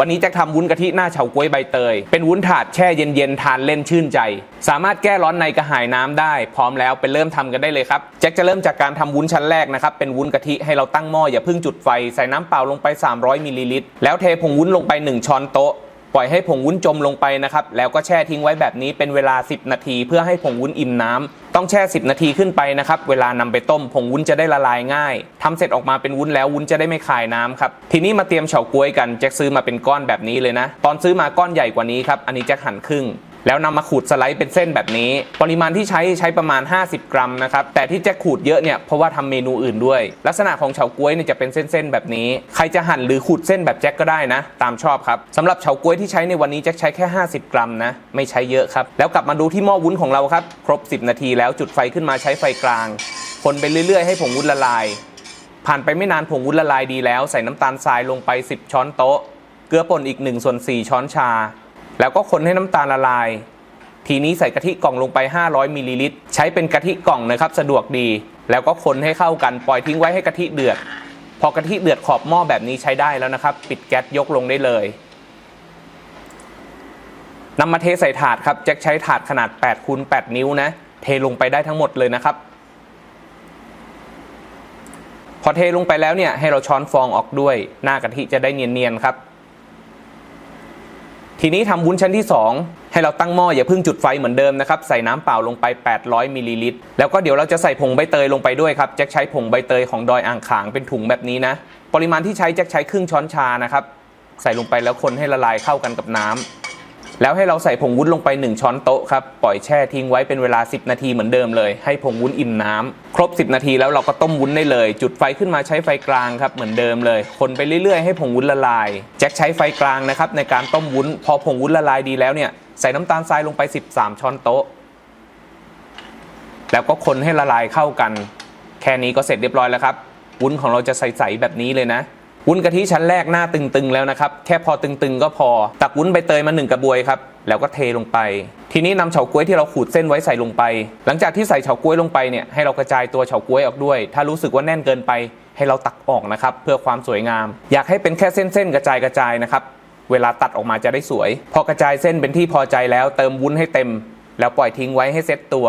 วันนี้แจ็คทำวุ้นกะทิหน้าเฉาก๊วยใบเตย เป็นวุ้นถาดแช่เย็นๆ ทานเล่นชื่นใจ สามารถแก้ร้อนในกระหายน้ำได้ พร้อมแล้วไปเริ่มทำกันได้เลยครับ แจ็คจะเริ่มจากการทำวุ้นชั้นแรกนะครับ เป็นวุ้นกะทิให้เราตั้งหม้ออย่าเพิ่งจุดไฟ ใส่น้ำเปล่าลงไป 300มิลลิลิตร แล้วเทผงวุ้นลงไป 1 ช้อนโต๊ะ ปล่อยให้ผงวุ้นจมลงไปนะครับ แล้วก็แช่ทิ้งไว้แบบนี้เป็นเวลา 10 นาที เพื่อให้ผงวุ้นอิ่มน้ำ ต้องแช่ 10 นาทีขึ้นไปนะครับ เวลานำไปต้มผงวุ้นจะได้ละลายง่ายทำเสร็จออกมาเป็นวุ้นแล้ววุ้นจะได้ไม่คายน้ำครับ ทีนี้มาเตรียมเฉาก๊วยกันแจ็คซื้อมาเป็นก้อนแบบนี้เลยนะ ตอนซื้อมาก้อนใหญ่กว่านี้ครับ อันนี้แจ็คหั่นครึ่ง แล้วนำมาขูดสไลด์เป็นเส้นแบบนี้ ปริมาณที่ใช้ใช้ประมาณ 50 กรัมนะครับแต่ที่แจ็คขูดเยอะเนี่ยเพราะว่าทำเมนูอื่นด้วย ลักษณะของเฉาก๊วยเนี่ยจะเป็นเส้นๆแบบนี้ ใครจะหั่นหรือขูดเส้นแบบแจ็คก็ได้นะ ตามชอบครับสำหรับเฉาก๊วยที่ใช้ในวันนี้แจ็คใช้แค่ 50 กรัมนะไม่ใช้เยอะครับแล้วกลับมาดูที่หม้อวุ้นของเราครับครบ 10 นาทีแล้วจุดไฟขึ้นมาใช้ไฟกลาง คนไปเรื่อยๆ ให้ผงวุ้นละลาย ผ่านไปไม่นานผงวุ้นละลายดีแล้ว ใส่น้ำตาลทรายลงไป 10 ช้อนโต๊ะ เกลือป่นอีก1ส่วน4ช้อนชา แล้วก็คนให้น้ำตาลละลาย ทีนี้ใส่กะทิกล่องลงไป 500มิลลิลิตรใช้เป็นกะทิกล่องนะครับ สะดวกดี แล้วก็คนให้เข้ากันปล่อยทิ้งไว้ให้กะทิเดือด พอกะทิเดือดขอบหม้อแบบนี้ใช้ได้แล้วนะครับ ปิดแก๊สยกลงได้เลยนำมาเทใส่ถาดครับแจ็คใช้ถาดขนาด8คูณ8นิ้วนะ เทลงไปได้ทั้งหมดเลยนะครับ พอเทลงไปแล้วเนี่ยให้เราช้อนฟองออกด้วย หน้ากะทิจะได้เนียนๆครับ ทีนี้ทำวุ้นชั้นที่ 2 ให้เราตั้งหม้ออย่าเพิ่งจุดไฟเหมือนเดิมนะครับใส่น้ำเปล่าลงไป 800มิลลิลิตรแล้วก็เดี๋ยวเราจะใส่ผงใบเตยลงไปด้วยครับแจ็คใช้ผงใบเตยของดอยอ่างขางเป็นถุงแบบนี้นะ ปริมาณที่ใช้แจ็คใช้ครึ่งช้อนชานะครับใส่ลงไปแล้วคนให้ละลายเข้ากันกับน้ำ แล้วให้เราใส่ผงวุ้นลงไป 1 ช้อนโต๊ะครับ ปล่อยแช่ทิ้งไว้เป็นเวลา 10 นาทีเหมือนเดิมเลย ให้ผงวุ้นอิ่มน้ำครบ 10 นาทีแล้วเราก็ต้มวุ้นได้เลย จุดไฟขึ้นมาใช้ไฟกลางครับเหมือนเดิมเลย คนไปเรื่อยๆให้ผงวุ้นละลาย แจ็คใช้ไฟกลางนะครับในการต้มวุ้น พอผงวุ้นละลายดีแล้วเนี่ยใส่น้ำตาลทรายลงไป 13 ช้อนโต๊ะ แล้วก็คนให้ละลายเข้ากัน แค่นี้ก็เสร็จเรียบร้อยแล้วครับ วุ้นของเราจะใสๆแบบนี้เลยนะ วุ้นกะทิชั้นแรกหน้าตึงๆแล้วนะครับ แค่พอตึงๆก็พอ ตักวุ้นใบเตยมาหนึ่งกระบวยครับ แล้วก็เทลงไป ทีนี้นำเฉาก๊วยที่เราขูดเส้นไว้ใส่ลงไป หลังจากที่ใส่เฉาก๊วยลงไปเนี่ยให้เรากระจายตัวเฉาก๊วยออกด้วย ถ้ารู้สึกว่าแน่นเกินไป ให้เราตักออกนะครับ เพื่อความสวยงาม อยากให้เป็นแค่เส้นๆกระจายกระจายนะครับ เวลาตัดออกมาจะได้สวย พอกระจายเส้นเป็นที่พอใจแล้ว เติมวุ้นให้เต็ม แล้วปล่อยทิ้งไว้ให้เซ็ตตัว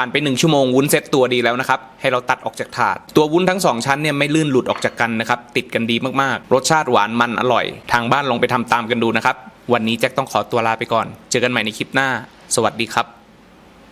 ผ่านไป 1 ชั่วโมงวุ้นเซ็ตตัวดีแล้วนะครับ ให้เราตัดออกจากถาด ตัววุ้นทั้ง 2 ชั้นเนี่ยไม่ลื่นหลุดออกจากกันนะครับ ติดกันดีมากๆ รสชาติหวานมันอร่อย ทางบ้านลองไปทำตามกันดูนะครับ วันนี้แจ็คต้องขอตัวลาไปก่อน เจอกันใหม่ในคลิปหน้า สวัสดีครับ